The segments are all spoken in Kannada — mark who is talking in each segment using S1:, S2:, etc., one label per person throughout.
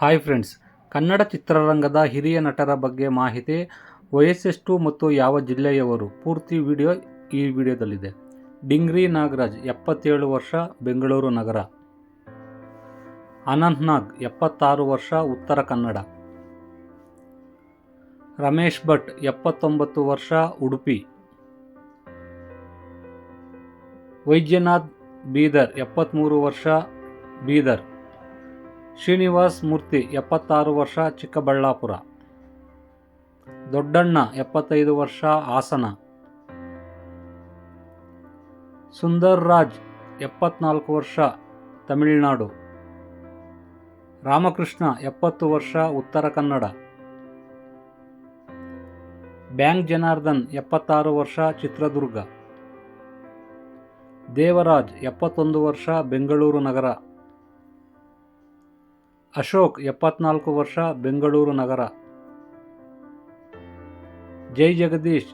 S1: ಹಾಯ್ ಫ್ರೆಂಡ್ಸ್ ಕನ್ನಡ ಚಿತ್ರರಂಗದ ಹಿರಿಯ ನಟರ ಬಗ್ಗೆ ಮಾಹಿತಿ ವಯಸ್ಸೆಷ್ಟು ಮತ್ತು ಯಾವ ಜಿಲ್ಲೆಯವರು? ಪೂರ್ತಿ ವಿಡಿಯೋ ಈ ವಿಡಿಯೋದಲ್ಲಿದೆ. ಡಿಂಗ್ರಿ ನಾಗರಾಜ್, ಎಪ್ಪತ್ತೇಳು ವರ್ಷ, ಬೆಂಗಳೂರು ನಗರ. ಅನಂತ್ ನಾಗ್, ಎಪ್ಪತ್ತಾರು ವರ್ಷ, ಉತ್ತರ ಕನ್ನಡ. ರಮೇಶ್ ಭಟ್, ಎಪ್ಪತ್ತೊಂಬತ್ತು ವರ್ಷ, ಉಡುಪಿ. ವೈದ್ಯನಾಥ್ ಬೀದರ್ ಎಪ್ಪತ್ತ್ಮೂರು ವರ್ಷ, ಬೀದರ್. ಶ್ರೀನಿವಾಸ್ ಮೂರ್ತಿ, ಎಪ್ಪತ್ತಾರು ವರ್ಷ, ಚಿಕ್ಕಬಳ್ಳಾಪುರ. ದೊಡ್ಡಣ್ಣ, ಎಪ್ಪತ್ತೈದು ವರ್ಷ, ಹಾಸನ. ಸುಂದರ್ ರಾಜ್ ಎಪ್ಪತ್ನಾಲ್ಕು ವರ್ಷ, ತಮಿಳುನಾಡು. ರಾಮಕೃಷ್ಣ, ಎಪ್ಪತ್ತು ವರ್ಷ, ಉತ್ತರ ಕನ್ನಡ. ಬ್ಯಾಂಕ್ ಜನಾರ್ದನ್, ಎಪ್ಪತ್ತಾರು ವರ್ಷ, ಚಿತ್ರದುರ್ಗ. ದೇವರಾಜ್, ಎಪ್ಪತ್ತೊಂದು ವರ್ಷ, ಬೆಂಗಳೂರು ನಗರ. ಅಶೋಕ್ ಎಪ್ಪತ್ನಾಲ್ಕು ವರ್ಷ ಬೆಂಗಳೂರು ನಗರ. ಜೈ ಜಗದೀಶ್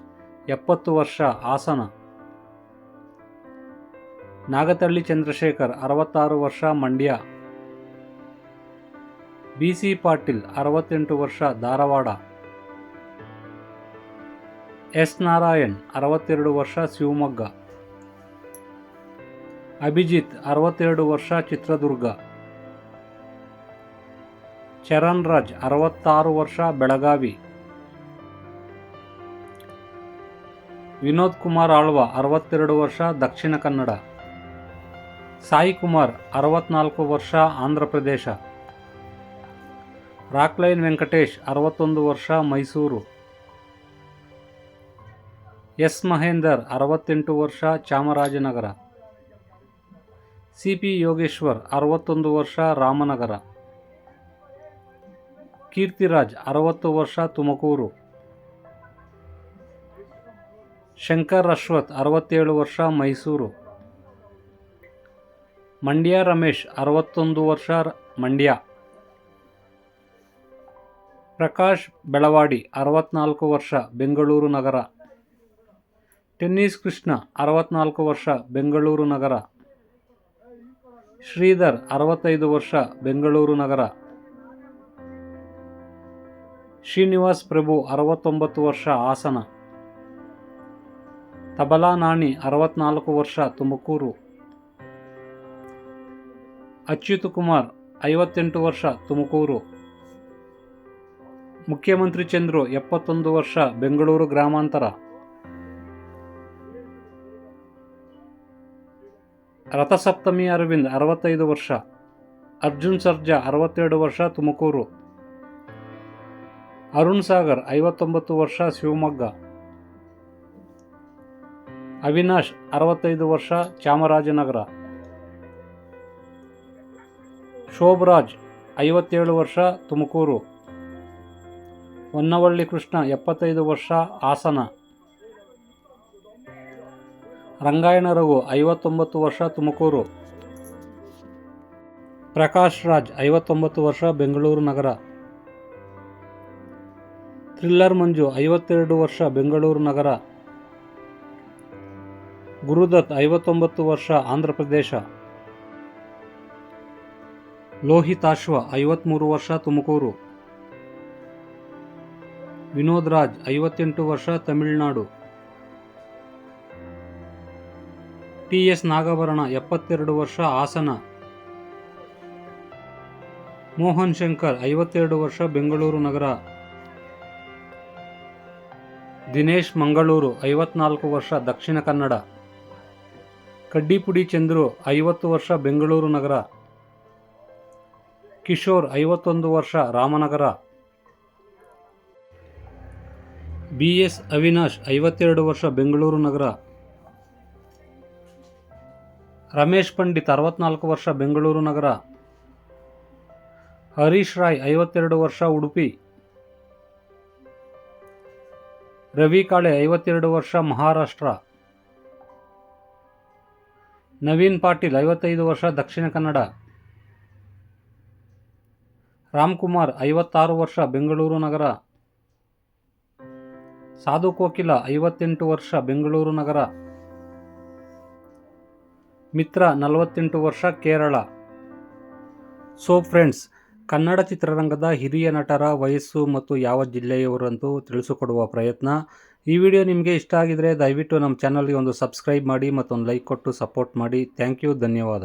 S1: ಎಪ್ಪತ್ತು ವರ್ಷ ಹಾಸನ. ನಾಗತಳ್ಳಿ ಚಂದ್ರಶೇಖರ್ ಅರವತ್ತಾರು ವರ್ಷ ಮಂಡ್ಯ. ಬಿ ಸಿ ಪಾಟೀಲ್ ಅರವತ್ತೆಂಟು ವರ್ಷ ಧಾರವಾಡ. ಎಸ್ ನಾರಾಯಣ್ ಅರವತ್ತೆರಡು ವರ್ಷ ಶಿವಮೊಗ್ಗ. ಅಭಿಜಿತ್ ಅರವತ್ತೆರಡು ವರ್ಷ ಚಿತ್ರದುರ್ಗ. ಚರಣ್ ರಾಜ್ ಅರವತ್ತಾರು ವರ್ಷ ಬೆಳಗಾವಿ. ವಿನೋದ್ ಕುಮಾರ್ ಆಳ್ವ ಅರವತ್ತೆರಡು ವರ್ಷ ದಕ್ಷಿಣ ಕನ್ನಡ. ಸಾಯಿ ಕುಮಾರ್ ಅರವತ್ನಾಲ್ಕು ವರ್ಷ ಆಂಧ್ರ ಪ್ರದೇಶ. ರಾಕ್ಲೈನ್ ವೆಂಕಟೇಶ್ ಅರವತ್ತೊಂದು ವರ್ಷ ಮೈಸೂರು. ಎಸ್ ಮಹೇಂದರ್ ಅರವತ್ತೆಂಟು ವರ್ಷ ಚಾಮರಾಜನಗರ. ಸಿ ಪಿ ಯೋಗೇಶ್ವರ್ ಅರವತ್ತೊಂದು ವರ್ಷ ರಾಮನಗರ. ಕೀರ್ತಿರಾಜ್, ಅರವತ್ತು ವರ್ಷ, ತುಮಕೂರು. ಶಂಕರ್ ಅಶ್ವಥ್ ಅರವತ್ತೇಳು ವರ್ಷ, ಮೈಸೂರು. ಮಂಡ್ಯ ರಮೇಶ್, ಅರವತ್ತೊಂದು ವರ್ಷ, ಮಂಡ್ಯ. ಪ್ರಕಾಶ್ ಬೆಳವಾಡಿ, ಅರವತ್ನಾಲ್ಕು ವರ್ಷ, ಬೆಂಗಳೂರು ನಗರ. ಟೆನ್ನಿಸ್ ಕೃಷ್ಣ, ಅರವತ್ನಾಲ್ಕು ವರ್ಷ, ಬೆಂಗಳೂರು ನಗರ. ಶ್ರೀಧರ್, ಅರವತ್ತೈದು ವರ್ಷ, ಬೆಂಗಳೂರು ನಗರ. ಶ್ರೀನಿವಾಸ್ ಪ್ರಭು ಅರವತ್ತೊಂಬತ್ತು ವರ್ಷ ಹಾಸನ. ತಬಲಾ ನಾಣಿ ಅರವತ್ನಾಲ್ಕು ವರ್ಷ ತುಮಕೂರು. ಅಚ್ಯುತ್ ಕುಮಾರ್ ಐವತ್ತೆಂಟು ವರ್ಷ ತುಮಕೂರು. ಮುಖ್ಯಮಂತ್ರಿ ಚಂದ್ರು ಎಪ್ಪತ್ತೊಂದು ವರ್ಷ ಬೆಂಗಳೂರು ಗ್ರಾಮಾಂತರ. ರಥಸಪ್ತಮಿ ಅರವಿಂದ್ ಅರವತ್ತೈದು ವರ್ಷ. ಅರ್ಜುನ್ ಸರ್ಜಾ ಅರವತ್ತೆರಡು ವರ್ಷ ತುಮಕೂರು. ಅರುಣ್ ಸಾಗರ್, ಐವತ್ತೊಂಬತ್ತು ವರ್ಷ, ಶಿವಮೊಗ್ಗ. ಅವಿನಾಶ್, ಅರವತ್ತೈದು ವರ್ಷ, ಚಾಮರಾಜನಗರ. ಶೋಭರಾಜ್, ಐವತ್ತೇಳು ವರ್ಷ, ತುಮಕೂರು. ಹೊನ್ನವಳ್ಳಿ ಕೃಷ್ಣ, ಎಪ್ಪತ್ತೈದು ವರ್ಷ, ಹಾಸನ. ರಂಗಾಯಣ ರಘು, ಐವತ್ತೊಂಬತ್ತು ವರ್ಷ, ತುಮಕೂರು. ಪ್ರಕಾಶ್ ರಾಜ್, ಐವತ್ತೊಂಬತ್ತು ವರ್ಷ, ಬೆಂಗಳೂರು ನಗರ. ಥ್ರಿಲ್ಲರ್ ಮಂಜು, ಐವತ್ತೆರಡು ವರ್ಷ, ಬೆಂಗಳೂರು ನಗರ. ಗುರುದತ್, ಐವತ್ತೊಂಬತ್ತು ವರ್ಷ ಆಂಧ್ರ ಪ್ರದೇಶ ಲೋಹಿತಾಶ್ವ ಐವತ್ತ್ಮೂರು ವರ್ಷ, ತುಮಕೂರು. ವಿನೋದ್ ರಾಜ್, ಐವತ್ತೆಂಟು ವರ್ಷ, ತಮಿಳುನಾಡು. ಟಿ ಎಸ್ ನಾಗಭರಣ, ಎಪ್ಪತ್ತೆರಡು ವರ್ಷ, ಹಾಸನ. ಮೋಹನ್ ಶಂಕರ್, ಐವತ್ತೆರಡು ವರ್ಷ, ಬೆಂಗಳೂರು ನಗರ. ದಿನೇಶ್ ಮಂಗಳೂರು, ಐವತ್ನಾಲ್ಕು ವರ್ಷ ದಕ್ಷಿಣ ಕನ್ನಡ. ಕಡ್ಡಿಪುಡಿ ಚಂದ್ರು, ಐವತ್ತು ವರ್ಷ ಬೆಂಗಳೂರು ನಗರ. ಕಿಶೋರ್, ಐವತ್ತೊಂದು ವರ್ಷ ರಾಮನಗರ. ಬಿ ಎಸ್ ಅವಿನಾಶ್, ಐವತ್ತೆರಡು ವರ್ಷ ಬೆಂಗಳೂರು ನಗರ. ರಮೇಶ್ ಪಂಡಿತ್, ಅರವತ್ನಾಲ್ಕು ವರ್ಷ ಬೆಂಗಳೂರು ನಗರ. ಹರೀಶ್ ರಾಯ್, ಐವತ್ತೆರಡು ವರ್ಷ ಉಡುಪಿ. ರವಿ ಕಾಳೆ ಐವತ್ತೆರಡು ವರ್ಷ ಮಹಾರಾಷ್ಟ್ರ. ನವೀನ್ ಪಾಟೀಲ್ ಐವತ್ತೈದು ವರ್ಷ ದಕ್ಷಿಣ ಕನ್ನಡ. ರಾಮ್ಕುಮಾರ್ ಐವತ್ತಾರು ವರ್ಷ ಬೆಂಗಳೂರು ನಗರ. ಸಾಧು ಕೋಕಿಲ ಐವತ್ತೆಂಟು ವರ್ಷ ಬೆಂಗಳೂರು ನಗರ. ಮಿತ್ರ ನಲವತ್ತೆಂಟು ವರ್ಷ ಕೇರಳ. ಸೋ ಫ್ರೆಂಡ್ಸ್ ಕನ್ನಡ ಚಿತ್ರರಂಗದ ಹಿರಿಯ ನಟರ ವಯಸ್ಸು ಮತ್ತು ಯಾವ ಜಿಲ್ಲೆಯವರು ಅಂತೂ ತಿಳಿಸಿಕೊಡುವ ಪ್ರಯತ್ನ. ಈ ವಿಡಿಯೋ ನಿಮಗೆ ಇಷ್ಟ ಆಗಿದರೆ ದಯವಿಟ್ಟು ನಮ್ಮ ಚಾನಲ್ಗೆ ಒಂದು ಸಬ್ಸ್ಕ್ರೈಬ್ ಮಾಡಿ ಮತ್ತೊಂದು ಲೈಕ್ ಕೊಟ್ಟು ಸಪೋರ್ಟ್ ಮಾಡಿ. ಥ್ಯಾಂಕ್ ಯು, ಧನ್ಯವಾದ.